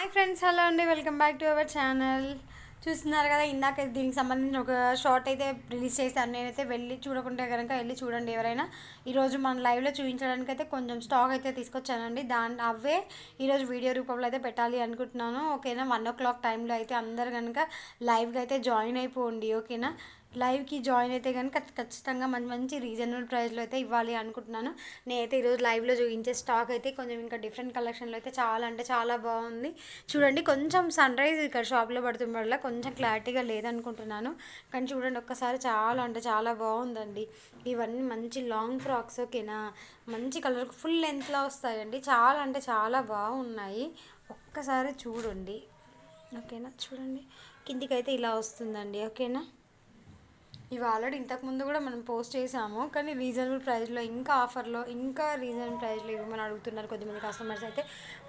Hi friends hello అండి. Welcome back to our channel. చూస్తున్నారు కదా ఇందాక దీనికి సంబంధించిన ఒక షార్ట్ అయితే రిలీజ్ చేశాను. నేనైతే వెళ్ళి చూడకుంటే కనుక వెళ్ళి చూడండి ఎవరైనా. ఈరోజు మన లైవ్లో చూపించడానికి అయితే కొంచెం స్టాక్ అయితే తీసుకొచ్చానండి. దాని అవే ఈరోజు వీడియో రూపంలో అయితే పెట్టాలి అనుకుంటున్నాను. ఓకేనా? వన్ ఓ క్లాక్ టైంలో అయితే అందరు కనుక లైవ్గా అయితే జాయిన్ అయిపోండి. ఓకేనా? లైవ్కి జాయిన్ అయితే కనుక ఖచ్చితంగా మంచి మంచి రీజనబుల్ ప్రైస్లో అయితే ఇవ్వాలి అనుకుంటున్నాను. నేనైతే ఈరోజు లైవ్లో చూపించే స్టాక్ అయితే కొంచెం ఇంకా డిఫరెంట్ కలెక్షన్లో అయితే చాలా అంటే చాలా బాగుంది. చూడండి కొంచెం సన్ రైజ్ ఇక్కడ షాప్లో పడుతున్న వల్ల కొంచెం క్లారిటీగా లేదనుకుంటున్నాను. కానీ చూడండి ఒక్కసారి చాలా అంటే చాలా బాగుందండి. ఇవన్నీ మంచి లాంగ్ ఫ్రాక్స్ ఓకేనా? మంచి కలర్ ఫుల్ లెంత్లో వస్తాయండి. చాలా అంటే చాలా బాగున్నాయి. ఒక్కసారి చూడండి. ఓకేనా? చూడండి. కిందికైతే ఇలా వస్తుందండి. ఓకేనా? ఇవి ఆల్రెడీ ఇంతకుముందు కూడా మనం పోస్ట్ చేసాము. కానీ రీజనబుల్ ప్రైస్లో ఇంకా ఆఫర్లో ఇంకా రీజనబుల్ ప్రైస్లో ఇవ్వమని అడుగుతున్నారు కొద్దిమంది కస్టమర్స్ అయితే.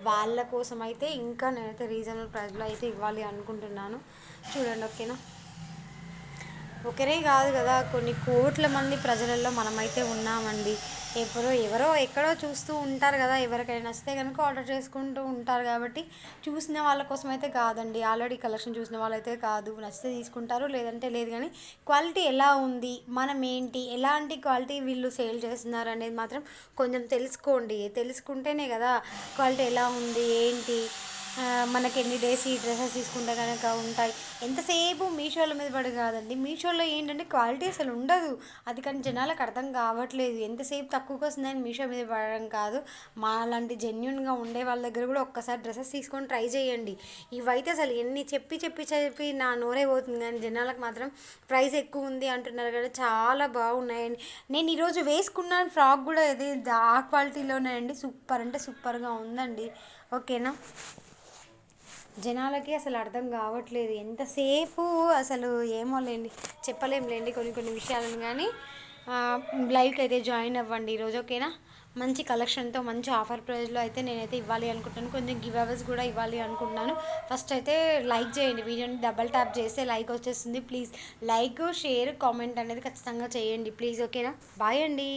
వాళ్ళ కోసం అయితే ఇంకా నేనైతే రీజనబుల్ ప్రైస్లో అయితే ఇవ్వాలి అనుకుంటున్నాను. చూడండి ఓకేనా? ఒకరే కాదు కదా కొన్ని కోట్ల మంది ప్రజలలో మనమైతే ఉన్నామండి. ఎప్పుడో ఎవరో ఎక్కడో చూస్తూ ఉంటారు కదా ఎవరికైనా నచ్చితే కనుక ఆర్డర్ చేసుకుంటూ ఉంటారు కాబట్టి చూసిన వాళ్ళ కోసం అయితే కాదండి. ఆల్రెడీ కలెక్షన్ చూసిన వాళ్ళైతే కాదు. నచ్చితే తీసుకుంటారు లేదంటే లేదు కానీ క్వాలిటీ ఎలా ఉంది మనం ఏంటి ఎలాంటి క్వాలిటీ వీళ్ళు సేల్ చేస్తున్నారు అనేది మాత్రం కొంచెం తెలుసుకోండి. తెలుసుకుంటేనే కదా క్వాలిటీ ఎలా ఉంది ఏంటి మనకి ఎన్ని డేస్ ఈ డ్రెస్సెస్ తీసుకుంటే కనుక ఉంటాయి. ఎంతసేపు మీషోల మీద పడి కాదండి. మీషోలో ఏంటంటే క్వాలిటీ అసలు ఉండదు. అది కానీ జనాలకు అర్థం కావట్లేదు. ఎంతసేపు తక్కువకి వస్తుందని మీషో మీద పడడం కాదు. మా లాంటి జెన్యున్గా ఉండే వాళ్ళ దగ్గర కూడా ఒక్కసారి డ్రెస్సెస్ తీసుకొని ట్రై చేయండి. ఇవైతే అసలు ఎన్ని చెప్పి చెప్పి చెప్పి నా నోరే పోతుంది కానీ జనాలకు మాత్రం ప్రైస్ ఎక్కువ ఉంది అంటున్నారు కదా చాలా బాగున్నాయండి. నేను ఈరోజు వేసుకున్నాను ఫ్రాక్ కూడా ఇది ఆ క్వాలిటీలోనే అండి. సూపర్ అంటే సూపర్గా ఉందండి. ఓకేనా? జనాలకి అసలు అర్థం కావట్లేదు. ఎంతసేపు అసలు ఏమో లేండి చెప్పలేం లేండి కొన్ని కొన్ని విషయాలను కానీ లైవ్కి అయితే జాయిన్ అవ్వండి ఈరోజు ఓకేనా? మంచి కలెక్షన్తో మంచి ఆఫర్ ప్రైస్లో అయితే నేనైతే ఇవ్వాలి అనుకుంటున్నాను. కొంచెం గివ్ అవర్స్ కూడా ఇవ్వాలి అనుకుంటున్నాను. ఫస్ట్ అయితే లైక్ చేయండి. వీడియోని డబల్ ట్యాప్ చేస్తే లైక్ వచ్చేస్తుంది. ప్లీజ్ లైక్ షేర్ కామెంట్ అనేది ఖచ్చితంగా చేయండి. ప్లీజ్ ఓకేనా? బాయ్ అండి.